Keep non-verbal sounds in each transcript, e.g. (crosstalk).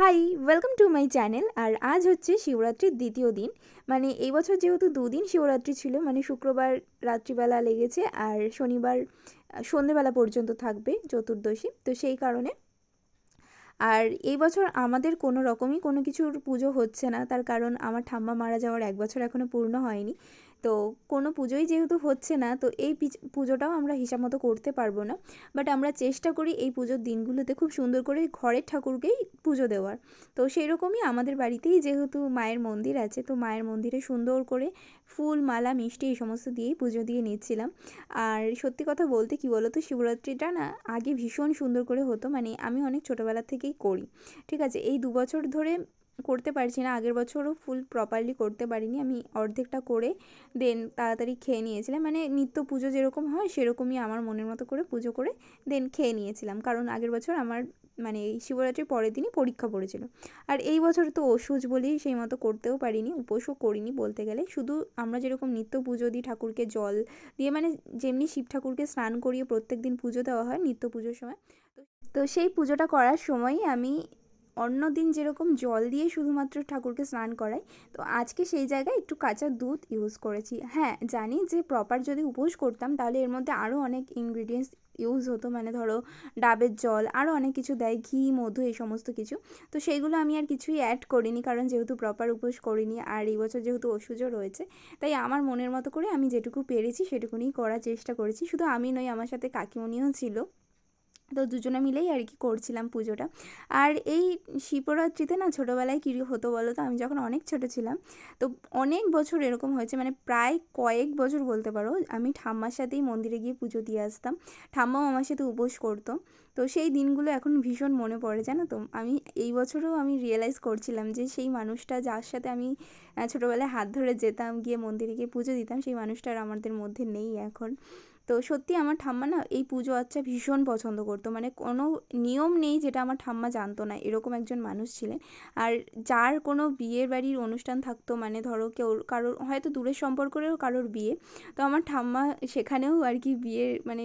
Hi welcome to my channel আর আজ হচ্ছে শিবরাত্রির দ্বিতীয় দিন। মানে এই বছর যেহেতু দুদিন শিবরাত্রি ছিল মানে শুক্রবার রাত্রিবেলা লেগেছে আর শনিবার সন্ধেবেলা পর্যন্ত থাকবে চতুর্দশী, তো সেই কারণে। আর এই বছর আমাদের কোনো রকমই কোনো কিছুর পুজো হচ্ছে না, তার কারণ আমার ঠাম্মা মারা যাওয়ার এক বছর এখনও পূর্ণ হয়নি। তো কোনো পুজোই যেহেতু হচ্ছে না, তো এই পুজোটাও আমরা হিসাব মতো করতে পারব না। বাট আমরা চেষ্টা করি এই পুজোর দিনগুলোতে খুব সুন্দর করে ঘরের ঠাকুরকেই পুজো দেওয়ার। তো সেই রকমই আমাদের বাড়িতেই যেহেতু মায়ের মন্দির আছে, তো মায়ের মন্দিরে সুন্দর করে ফুল, মালা, মিষ্টি এই সমস্ত দিয়েই পুজো দিয়ে নিচ্ছিলাম। আর সত্যি কথা বলতে কি বলতো, শিবরাত্রিটা না আগে ভীষণ সুন্দর করে হতো মানে আমি অনেক ছোটোবেলা থেকেই করি। ঠিক আছে, এই দু বছর ধরে করতে পারছি না। আগের বছরও ফুল প্রপারলি করতে পারিনি। আমি অর্ধেকটা করে দেন তাড়াতাড়ি খেয়ে নিয়েছিলাম। মানে নিত্য পুজো যেরকম হয়, সেরকমই আমার মনের মতো করে পুজো করে দেন খেয়ে নিয়েছিলাম। কারণ আগের বছর আমার মানে এই শিবরাত্রির পরের দিনই পরীক্ষা পড়েছিল। আর এই বছর তো ওষুধ বলেই সেই মতো করতেও পারিনি, উপোসও করিনি বলতে গেলে। শুধু আমরা যেরকম নিত্য পুজো দিই, ঠাকুরকে জল দিয়ে মানে যেমনি শিব ঠাকুরকে স্নান করিয়ে প্রত্যেক দিন পুজো দেওয়া হয় নিত্য পুজোর সময় তো তো সেই পুজোটা করার সময়ই আমি অন্য দিন যেরকম জল দিয়ে শুধুমাত্র ঠাকুরকে স্নান করাই, তো আজকে সেই জায়গায় একটু কাঁচা দুধ ইউজ করেছি। হ্যাঁ জানি যে প্রপার যদি উপোস করতাম, তাহলে এর মধ্যে আরও অনেক ইনগ্রিডিয়েন্টস ইউজ হতো। মানে ধরো ডাবের জল আরও অনেক কিছু দেয়, ঘি, মধু, এই সমস্ত কিছু। তো সেইগুলো আমি আর কিছুই অ্যাড করিনি, কারণ যেহেতু প্রপার উপোস করিনি, আর এই বছর যেহেতু ওষুধও রয়েছে, তাই আমার মনের মতো করে আমি যেটুকু পেরেছি সেটুকুনি করার চেষ্টা করেছি। শুধু আমি নই, আমার সাথে কাকিমণিও ছিল। তো দুজনে মিলেই আর কি করছিলাম পুজোটা। আর এই শিবরাত্রিতে না ছোটোবেলায় কী হতো বলো তো? আমি যখন অনেক ছোটো ছিলাম, তো অনেক বছর এরকম হয়েছে মানে প্রায় কয়েক বছর বলতে পারো, আমি ঠাম্মার সাথেই মন্দিরে গিয়ে পুজো দিয়ে আসতাম। ঠাম্মাও আমার সাথে উপোস করতো। তো সেই দিনগুলো এখন ভীষণ মনে পড়ে, জানো তো? আমি এই বছরও আমি রিয়েলাইজ করছিলাম যে সেই মানুষটা যার সাথে আমি ছোটোবেলায় হাত ধরে যেতাম, গিয়ে মন্দিরে গিয়ে পুজো দিতাম, সেই মানুষটা আর আমাদের মধ্যে নেই এখন। তো সত্যি আমার ঠাম্মা না এই পুজো আচ্ছা ভীষণ পছন্দ করতো। মানে কোনো নিয়ম নেই যেটা আমার ঠাম্মা জানতো না, এরকম একজন মানুষ ছিলেন। আর যার কোনো বিয়ের বাড়ির অনুষ্ঠান থাকতো মানে ধরো কেউ কারোর, হয়তো দূরের সম্পর্কেরও কারোর বিয়ে, তো আমার ঠাম্মা সেখানেও আর কি বিয়ের মানে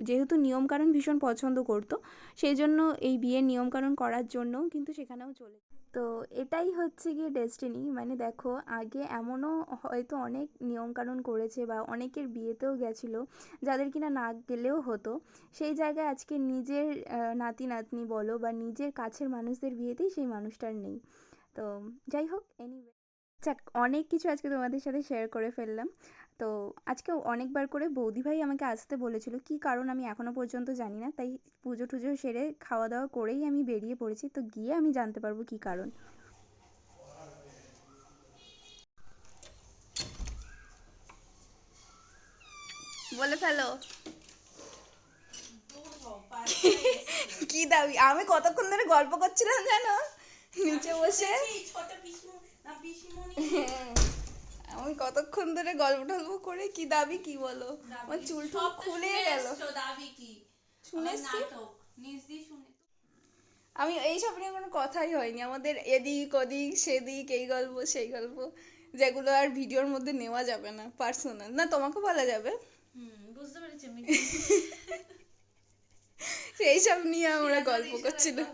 যেহেতু নিয়মকানুন ভীষণ পছন্দ করতো, সেই জন্য এই বিয়ের নিয়মকানুন করার জন্যও কিন্তু সেখানেও চলে তো এটাই হচ্ছে গিয়ে ডেস্টিনি মানে দেখো আগে এমনও হয়তো অনেক নিয়মকানুন করেছে বা অনেকের বিয়েতেও গেছিল, যাদের কিনা না গেলেও হতো। সেই জায়গায় আজকে নিজের নাতি নাতনি বলো বা নিজের কাছের মানুষদের বিয়েতেই সেই মানুষটার নেই। তো যাই হোক এনিওয়ে যাক অনেক কিছু আজকে তোমাদের সাথে শেয়ার করে ফেললাম। তো আজকে অনেকবার করে বৌদি ভাই আমাকে আসতে বলেছিল কি কারণ আমি এখনও পর্যন্ত জানি না তাই পুজো টুজো সেরে খাওয়া দাওয়া করেই আমি বেরিয়ে পড়েছি তো গিয়ে আমি জানতে পারব কি কারণ। বলে ফেলো। কি দাবি? আমি কতক্ষণ ধরে গল্প করছিলাম জানো? নিচে বসে। হ্যাঁ, (laughs) আমি কতক্ষণ ধরে গল্প টল্প করে কি দাবি কি বলো? আমার চুল টুল খুলে গেল। শুনে এসছি? আমি এইসব নিয়ে কোনো কথাই হয়নি। আমাদের এদিক ওদিক সেদিক এই গল্প সেই গল্প যেগুলো আর ভিডিওর মধ্যে নেওয়া যাবে না পার্সোনাল। না তোমাকে বলা যাবে? বুঝতে পেরেছি আমি। (laughs) সেই সব নিয়ে আমরা গল্প করছিলাম।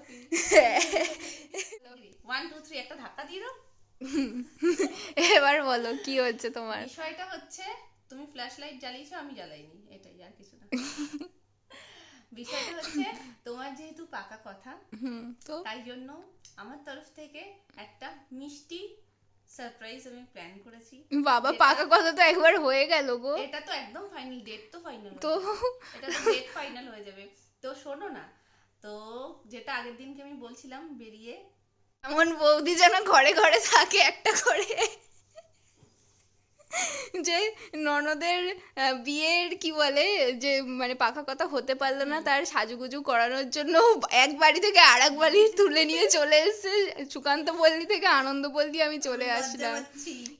ওয়ান টু থ্রি একটা ধাক্কা দিয়ে দাও। এবার বলো কি হচ্ছে তোমার? বিষয়টা হচ্ছে তুমি ফ্ল্যাশ লাইট জ্বালিয়েছো আমি জ্বালাইনি এটাই আর কিছু না। বিষয়টা হচ্ছে তোমার যেহেতু পাকা কথা তো? তাই জন্য আমার তরফ থেকে একটা মিষ্টি সারপ্রাইজ আমি প্ল্যান করেছি। বাবা পাকা কথা তো একবার হয়ে গেল গো। এটা তো একদম ফাইনাল ডেট তো ফাইনাল তো? এটা তো ডেট ফাইনাল হয়ে যাবে। তো শোনো না তো যেটা আগের দিনকে আমি বলছিলাম বেরিয়ে এমন বৌদি যেন ঘরে ঘরে থাকে একটা করে। যে ননদের বিয়ের কি বলে যে মানে পাকা কথা হতে পারল না তার সাজুগুজু করানোর জন্য এক বাড়ি থেকে আর এক বাড়ি তুলে নিয়ে চলে এসেছে। সুকান্ত পল্লী থেকে আনন্দ পল্লী আমি চলে আসলাম।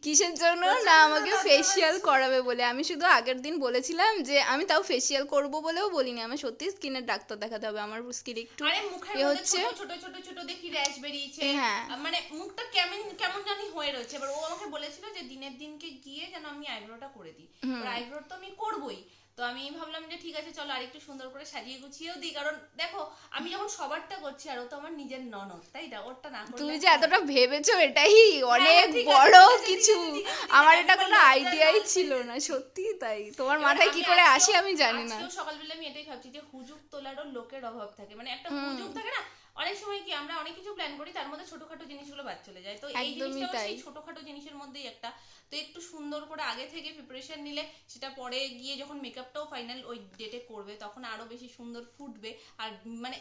কিসের জন্য? না আমাকে ফেসিয়াল করাবে বলে। আমি শুধু আগের দিন বলেছিলাম যে আমি তাও ফেসিয়াল করব বলেও বলিনি। আমার সত্যি স্কিনের ডাক্তার দেখাতে হবে। আমার স্কিন একটু আরে মুখের মধ্যে হচ্ছে। ছোট ছোট ছোট ছোট দেখি র্যাশ বেরিয়েছে। হ্যাঁ। মানে মুখটা কেমন কেমন জানি হয়ে রয়েছে। এবার ও আমাকে বলেছিল যে দিনের দিনকে গিয়ে দিয়ে যেন আমি আইব্রোটা করে দিই। হুম। আইব্রো তো আমি করবই। তো আমি ভাবলাম যে ঠিক আছে চলো আরেকটু সুন্দর করে সাজিয়ে গুছিয়েও দিই। কারণ দেখো আমি যখন সবারটা করছি আর ও তো আমার নিজের ননদ তাই না? ওরটা না তুমি যে এতটা ভেবেছো এটাই অনেক হ্যাঁ, আছে, বড় কিছু। আমার এটা কোনো আইডিয়াই ছিল না (laughs) সত্যি তাই। তোমার মাথায় কি করে আসে আমি জানি না। সকালবেলা আমি এটাই ভাবছি যে হুজুগ তোলারও লোকের অভাব থাকে। মানে একটা। হুজুগ থাকে না অনেক সময় কি আমরা অনেক কিছু প্ল্যান করি তার মধ্যে ছোটখাটো জিনিসগুলো বাদ চলে যায়। তো এই জিনিসটাও। সেই ছোটখাটো জিনিসের মধ্যেই একটা। তো একটু সুন্দর করে আগে থেকে প্রিপারেশন নিলে সেটা পরে গিয়ে যখন মেকআপটাও ফাইনাল ওই ডেটে করবে তখন আরও বেশি সুন্দর ফুটবে। আর মানে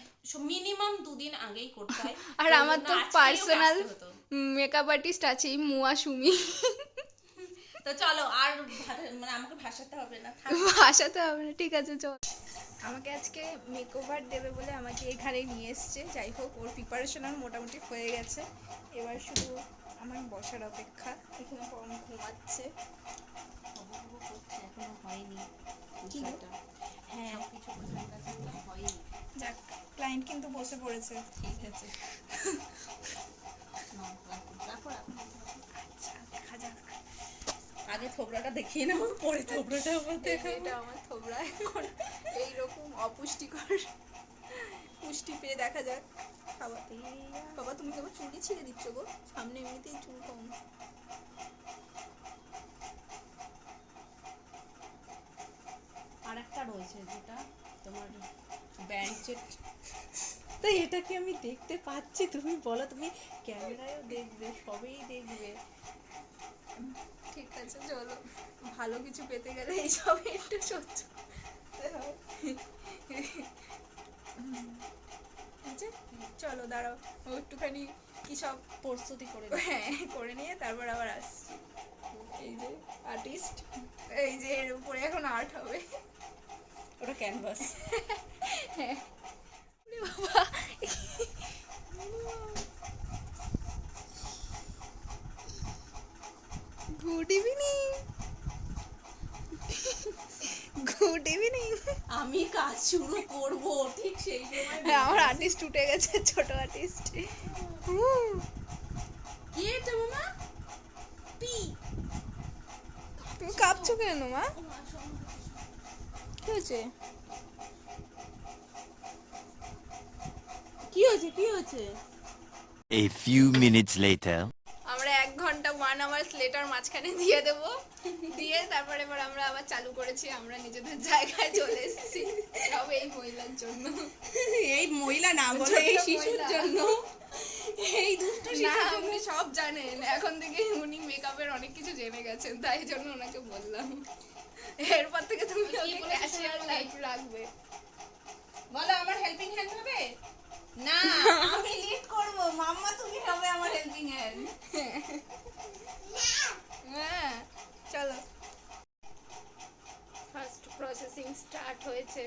মিনিমাম দুদিন আগেই করতে হয়। (laughs) আর আমার তো পার্সোনাল মেকআপ আর্টিস্ট আছেই মুয়া সুমি। (laughs) তো চলো আর মানে আমাকে ভাসাতে হবে না। ভাষাতে হবে না ঠিক আছে চল। আমাকে আজকে মেকওভার দেবে বলে আমাকে এখানে নিয়ে এসছে। যাই হোক ওর প্রিপারেশন আর মোটামুটি হয়ে গেছে। এবার শুধু আমার বসার অপেক্ষা। এখানে পরম ঘুমাচ্ছে। এখনও হয়নি হ্যাঁ। কিছু হয়নি যাক ক্লায়েন্ট কিন্তু বসে পড়েছে। ঠিক আছে। (laughs) আচ্ছা দেখা যাক। আগে থোবড়াটা দেখিয়ে নাও পরে থোবড়াটা আবার দেখো এটা আমার থোবরা এখন। এইরকম অপুষ্টিকর পুষ্টি পেয়ে দেখা যাক। বাবা বাবা তুমি কেবল চুলই ছিঁড়ে দিচ্ছ গো? সামনে এমনিতেই চুল কম। আর একটা রয়েছে যেটা তোমার ব্যান্ড তো এটা কি আমি দেখতে পাচ্ছি? তুমি বলো তুমি ক্যামেরায়ও দেখবে সবেই দেখবে। ঠিক আছে চলো। ভালো কিছু পেতে গেলে এইসব একটু সহ্য আচ্ছা চলো দাঁড়াও। ও একটুখানি কি সব প্রস্তুতি করে হ্যাঁ করে নিয়ে তারপর আবার আসছি। এই যে আর্টিস্ট এই যে এর উপরে এখন আর্ট হবে। ওটা ক্যানভাস (laughs) হ্যাঁ ওরে বাবা গুড ইভিনিং গুড ইভিনিং আমি কাজ শুরু করব ঠিক সেই সময় হ্যাঁ আমার আর্টিস্ট উঠে গেছে ছোট আর্টিস্ট কি এটা মামা? পি তুমি কাঁপছো কেন মা? কি হয়েছে? কি হয়েছে কি হয়েছে? A few minutes later. আমরা এক ঘণ্টা ওয়ান আওয়ার্স লেটার মাঝখানে দিয়ে দেব। দিয়ে তারপরে এবার আমরা আবার চালু করেছি আমরা নিজেদের জায়গায় চলে এসেছি। সব এই মহিলার জন্য। এই মহিলা না বলো এই শিশুর জন্য। এই দুষ্ট না উনি সব জানেন। এখন থেকে উনি মেকআপের অনেক কিছু জেনে গেছেন তাই জন্য ওনাকে বললাম। এরপর থেকে তুমি ক্যাশিয়ার লাইফ রাখবে। বলো আমার হেল্পিং হ্যান্ড হবে? না আমি লিড করব। মাম্মা তুমি হবে আমার হেল্পিং হ্যান্ড হ্যাঁ চলো। ফার্স্ট প্রসেসিং স্টার্ট হয়েছে।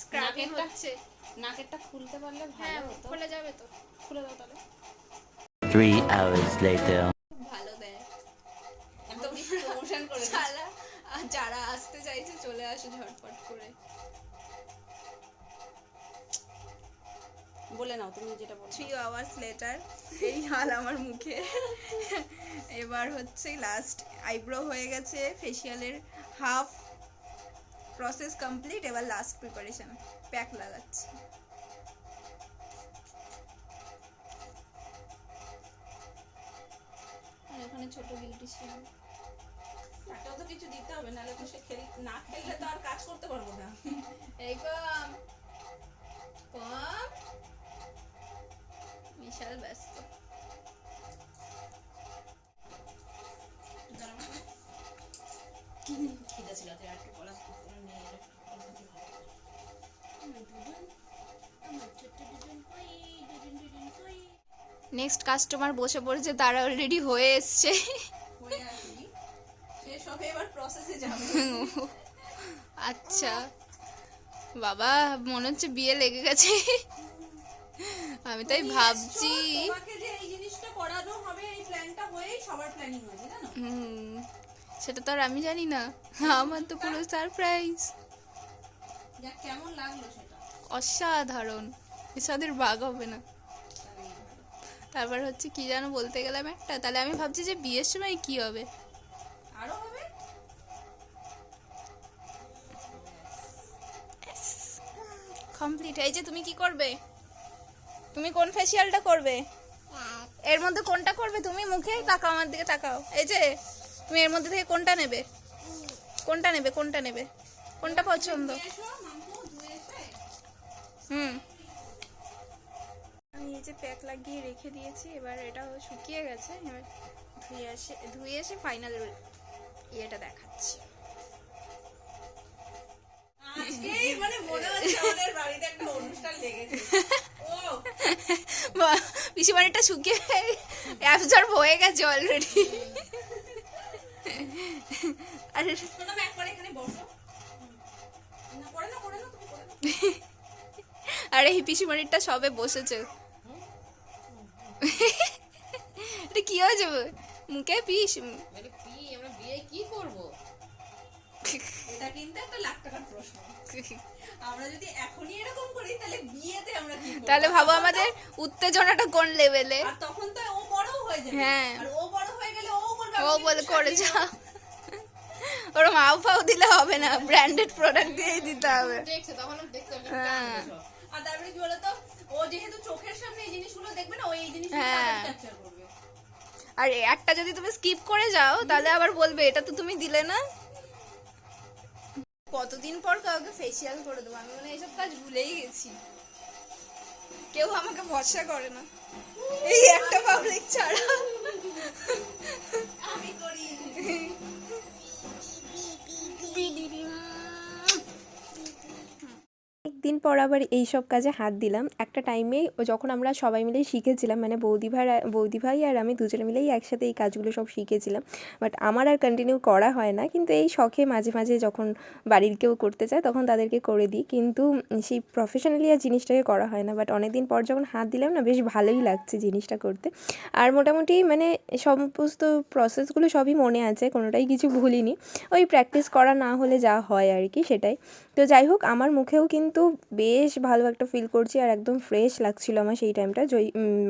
স্ক্রাবিং নাকেরটা? হচ্ছে। নাকেরটা খুলতে পারলে হ্যাঁ ভালো হতো। খুলে যাবে তো। খুলে দাও তাহলে। Three hours later. খুব ভালো দেয় একদম প্রমোশন করে দিচ্ছি। শালা আর যারা আসতে চাইছে চলে আসে ঝটপট করে। বলে নাও তুমি যেটা বলছো থ্রি আওয়ার্স লেটার এই হাল আমার মুখে। এবার হচ্ছে লাস্ট আইব্রো হয়ে গেছে ফেসিয়ালের হাফ প্রসেস কমপ্লিট এবার লাস্ট প্রিপারেশন প্যাক লাগাচ্ছি। এখানে ছোট বিউটিশিয়ান তাকেও তো কিছু দিতে হবে নাহলে তো সে খেল না খেললে তো আর কাজ করতে পারব না। (laughs) এই কম কম। বিশাল ব্যস্ত। খিদে ছিল যে একটু কলা নিয়ে নেক্সট কাস্টমার বসে পড়েছে তারা অলরেডি হয়ে এসছে। হয়ে আচ্ছা। বাবা মনে হচ্ছে বিয়ে লেগে গেছে। আমি তাই ভাবছি। হুম সেটা তো আর আমি জানি না। আমার তো পুরো সারপ্রাইজ কেমন অসাধারণ। এসাদের ভাগ হবে না। তারপর হচ্ছে কি যেন বলতে গেলাম একটা। তাহলে আমি ভাবছি যে বিয়ের সময় কি হবে? হবে? কমপ্লিট এই যে তুমি কি করবে? তুমি কোন ফেসিয়ালটা করবে? এর মধ্যে কোনটা করবে তুমি মুখে? তাকাও আমার দিকে তাকাও। এই যে তুমি এর মধ্যে থেকে কোনটা নেবে? কোনটা নেবে? কোনটা নেবে? কোনটা পছন্দ? হুম। আমি এই যে প্যাক লাগিয়ে রেখে দিয়েছি এবার এটা শুকিয়ে গেছে। এবার ধুয়ে এসে ধুয়ে এসে ফাইনাল ইয়েটা দেখাচ্ছি। আজকেই মানে মনে হচ্ছে আমাদের বাড়িতে একটা অনুষ্ঠান লেগেছে। (laughs) পিসিমানিটা শুকিয়ে অ্যাবজর্ব হয়ে গেছে অলরেডি আরে। আরে এই পিসিমানিটা সবে বসেছে। এটা কি হয়েছে? মুখে পিস? আমরা বিয়ে কি করব? এটা কিন্তু একটা লাখ টাকার প্রশ্ন। আমরা যদি এখনই এরকম করি তাহলে বিয়েতে আমরা কি তাহলে ভাবো আমাদের উত্তেজনাটা কোন লেভেলে? আর তখন তো ও বড় হয়ে যাবে। হ্যাঁ। আর ও বড় হয়ে গেলে ও বলবে ও বলে করে সাজিয়ে যা ওর মাও ফাও দিলে হবে না ব্র্যান্ডেড প্রোডাক্ট দিয়েই দিতে হবে। দেখছে তখন আর দেখতে হ্যাঁ। আর তারপরে কি বলতো ও যেহেতু চোখের সামনে এই জিনিসগুলো দেখবে না ও এই জিনিসগুলো হ্যাঁ। ক্যাপচার করবে। আর একটা যদি তুমি স্কিপ করে যাও তাহলে আবার বলবে এটা তো তুমি দিলে না। কতদিন পর কাউকে ফেসিয়াল করে দেবো? আমি মানে এইসব কাজ ভুলেই গেছি। কেউ আমাকে ভরসা করে না। এই একটা পাবলিক ছাড়া। দিন পর আবার এই সব কাজে হাত দিলাম। একটা টাইমে যখন আমরা সবাই মিলে শিখেছিলাম মানে বৌদি ভাই বৌদি ভাই আর আমি দুজনে মিলেই একসাথে এই কাজগুলো সব শিখেছিলাম। বাট আমার আর কন্টিনিউ করা হয় না। কিন্তু এই শখে মাঝে মাঝে যখন বাড়ির কেউ করতে চায় তখন তাদেরকে করে দিই। কিন্তু সেই প্রফেশনালি আর জিনিসটাকে করা হয় না। বাট অনেক দিন পর যখন হাত দিলাম না, বেশ ভালোই লাগছে জিনিসটা করতে। আর মোটামুটি মানে সমস্ত প্রসেসগুলো সবই মনে আছে, কোনোটাই কিছু ভুলিনি। ওই প্র্যাকটিস করা না হলে যা হয় আর কি সেটাই। তো যাই হোক, আমার মুখেও কিন্তু বেশ ভালো একটা ফিল করছি আর একদম ফ্রেশ লাগছিল আমার সেই টাইমটা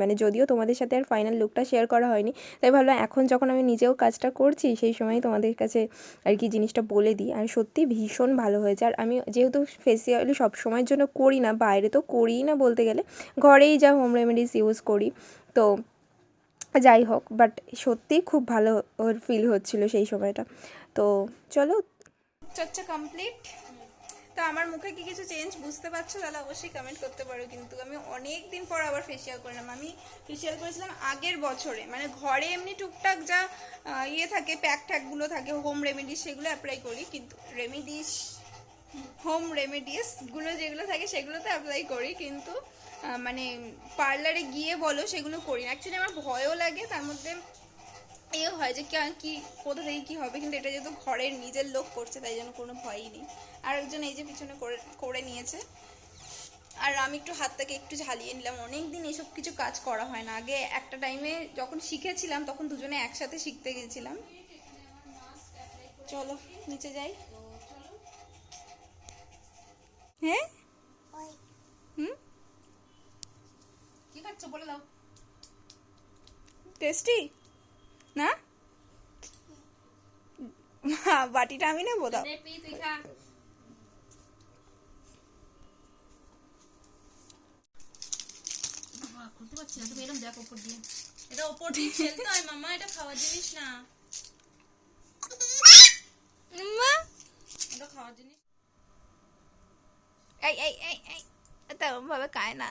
মানে যদিও তোমাদের সাথে আর ফাইনাল লুকটা শেয়ার করা হয়নি, তাই ভাবলাম এখন যখন আমি নিজেও কাজটা করছি, সেই সময় তোমাদের কাছে আর কি জিনিসটা বলে দিই। আর সত্যি ভীষণ ভালো হয়েছে। আর আমি যেহেতু ফেসিয়ালি সব সময়ের জন্য করি না, বাইরে তো করিই না বলতে গেলে, ঘরেই যা হোম রেমেডিস ইউজ করি। তো যাই হোক বাট সত্যিই খুব ভালো ফিল হচ্ছিল সেই সময়টা। তো চলো। চর্চা কমপ্লিট তো আমার মুখে কি কিছু চেঞ্জ বুঝতে পারছ? তাহলে অবশ্যই কমেন্ট করতে পারো। কিন্তু আমি অনেক দিন পর আবার ফেসিয়াল করলাম। আমি ফেসিয়াল করেছিলাম আগের বছরে। মানে ঘরে এমনি টুকটাক যা ইয়ে থাকে প্যাক ট্যাকগুলো থাকে হোম রেমেডিস সেগুলো অ্যাপ্লাই করি। কিন্তু রেমেডিস হোম রেমেডিসগুলো যেগুলো থাকে সেগুলো তো অ্যাপ্লাই করি। কিন্তু মানে পার্লারে গিয়ে বলো, সেগুলো করি না। অ্যাকচুয়ালি আমার ভয়ও লাগে। তার মধ্যে এও হয় যে কি, কোথা থেকে কি হবে? কিন্তু এটা যেহেতু ঘরের নিজের লোক করছে, তাই জন্য কোনো ভয়ই নেই। আর একজন এই যে পিছনে করে করে নিয়েছে। আর আমি একটু হাতটাকে একটু ঝালিয়ে নিলাম। অনেক দিন এসব কিছু কাজ করা হয় না। আগে একটা টাইমে যখন শিখেছিলাম তখন দুজনে একসাথে শিখতে গেছিলাম। চলো নিচে যাই। হ্যাঁ? হুম? কি খাচ্ছ? বলে দাও। টেস্টি? না? বাটিটা আমি নেব দাও নে পি তুই খা বাবা, খুলতে পারছি না। তুমি এরকম দেখো উপর দিয়ে। এটা উপর দিয়ে খেলতে হয় মামা এটা খাওয়ার জিনিস না। মা। এটা খাওয়ার জিনিস। এই এই এই এই। তেমন ভাবে খায় না।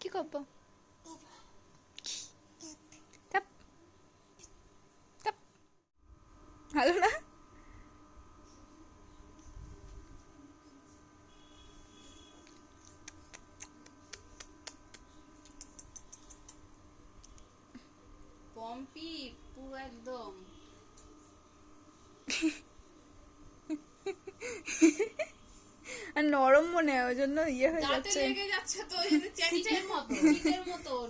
কি করব থাপ। থাপ। ভালো না পম্পি পুরো একদম আর নরম মনে হয় ওই জন্য ইয়ে হয়ে দাঁতে যাচ্ছে। লেগে যাচ্ছে তো (laughs) মতন।